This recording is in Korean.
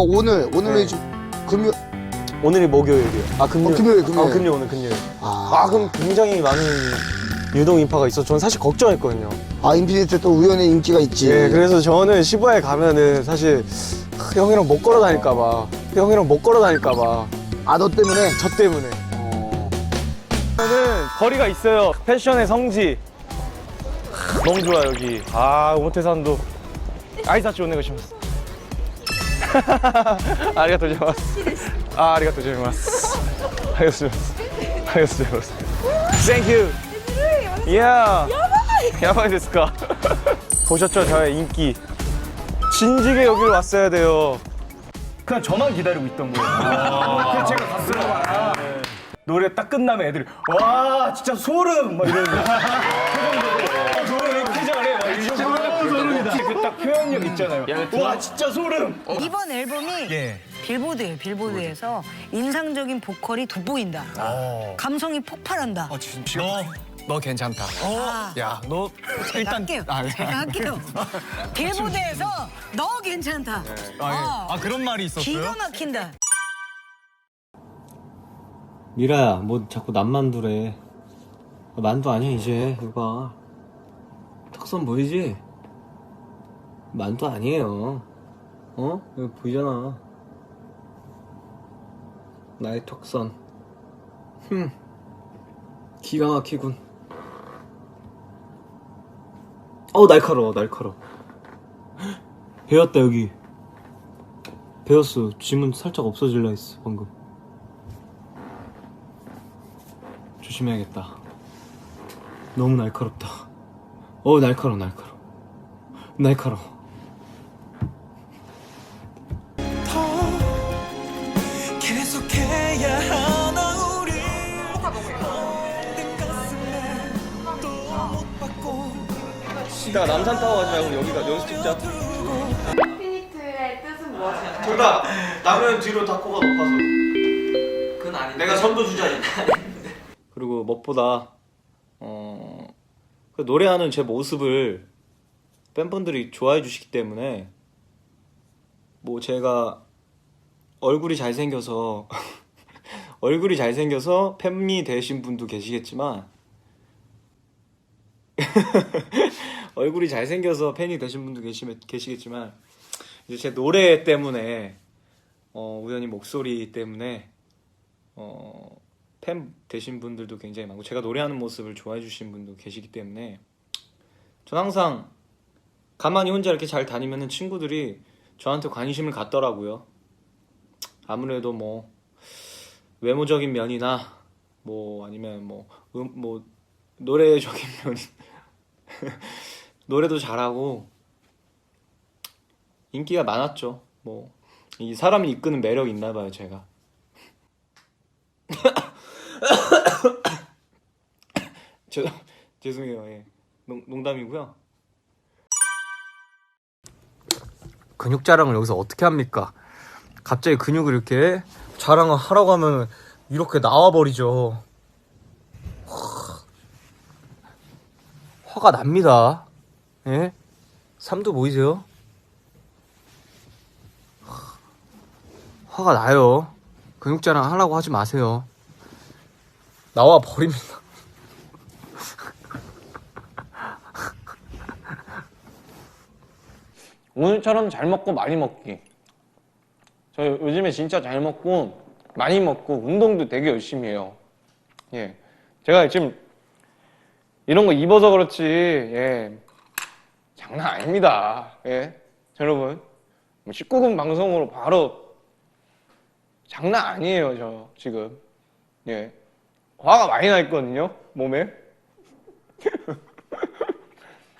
어, 오늘 오늘은 네. 지금 금요 오늘이 목요일이요. 아 금요일. 어, 금요일, 금요일. 아 금요일 오늘 금요일. 아, 아 그럼 굉장히 많은 유동 인파가 있어. 저는 사실 걱정했거든요. 아 인피니트 또 우연의 인기가 있지. 예, 그래서 저는 시부야에 가면은 사실 하, 형이랑 못 걸어 다닐까봐, 형이랑 못 걸어 다닐까봐, 아 너 때문에. 저 때문에. 저는 거리가 있어요. 패션의 성지. 하, 너무 좋아 여기. 아 오모테산도 아이사치 오네가 고자이마스. 아. Thank you. Yeah. 야바이 데스까? 보셨죠 저의 인기. 진지게 여기를 왔어야 돼요. 그냥 저만 기다리고 있던 거예요. 그래서 제가 갔어요. 노래 딱 끝나면 애들이 와 진짜 소름 막 이러는 거야. 그 노래 이렇게 잘해. 막 이 정도로 소름이다. 그 딱 표현력 있잖아요. 와 진짜 소름. 이번 앨범이 예. 빌보드예요. 빌보드에서 인상적인 보컬이 돋보인다. 감성이 폭발한다. 어 진짜. 너, 너 괜찮다. 아, 야너 제가 일단 할게요. 아, 예. 제가 할게요. 빌보드에서 너 괜찮다. 어, 아 그런 말이 기가 막힌다. 미라야, 뭐 자꾸 남만두래. 만두 아니야, 이제. 이거 봐. 턱선 보이지? 만두 아니에요. 어? 이거 보이잖아. 나의 턱선. 흠. 기가 막히군. 어, 날카로워, 날카로워. 배웠다, 여기. 배웠어. 지문 살짝 없어질라 했어, 방금. 조심해야겠다. 너무 날카롭다. 어, 날카로워, 날카로워. 날카로워. 이따가 남산 타워 가지 말고 여기가 여기서 찍자. 인피니트의 뜻은 다 남은 뒤로 다 꼽아 높아서. 그건 아닌데 내가 선도 주자. 그리고 무엇보다, 어, 그 노래하는 제 모습을 팬분들이 좋아해 주시기 때문에, 뭐 제가 얼굴이 잘생겨서, 얼굴이 잘생겨서 팬이 되신 분도 계시겠지만, 얼굴이 잘생겨서 팬이 되신 분도 계시, 계시겠지만, 이제 제 노래 때문에, 어, 우연히 목소리 때문에, 어, 팬 되신 분들도 굉장히 많고 제가 노래하는 모습을 좋아해 주신 분도 계시기 때문에 전 항상 가만히 혼자 이렇게 잘 다니면은 친구들이 저한테 관심을 갖더라고요. 아무래도 뭐 외모적인 면이나 뭐 아니면 뭐, 음, 뭐 노래적인 면 노래도 잘하고 인기가 많았죠. 뭐 이 사람이 이끄는 매력이 있나 봐요, 제가. 저, 죄송해요. 예. 농, 농담이고요. 근육 자랑을 여기서 어떻게 합니까? 갑자기 근육을 이렇게 자랑을 하라고 하면 이렇게 나와버리죠. 화가 납니다. 예? 삼두 보이세요? 하- 화가 나요. 근육 자랑 하라고 하지 마세요. 나와 버립니다. 오늘처럼 잘 먹고 많이 먹기. 저 요즘에 진짜 잘 먹고 많이 먹고 운동도 되게 열심히 해요. 예. 제가 지금 이런 거 입어서 그렇지, 예. 장난 아닙니다. 예. 자, 여러분. 19금 방송으로 바로 장난 아니에요, 저 지금. 예. 화가 많이 나 있거든요, 몸에.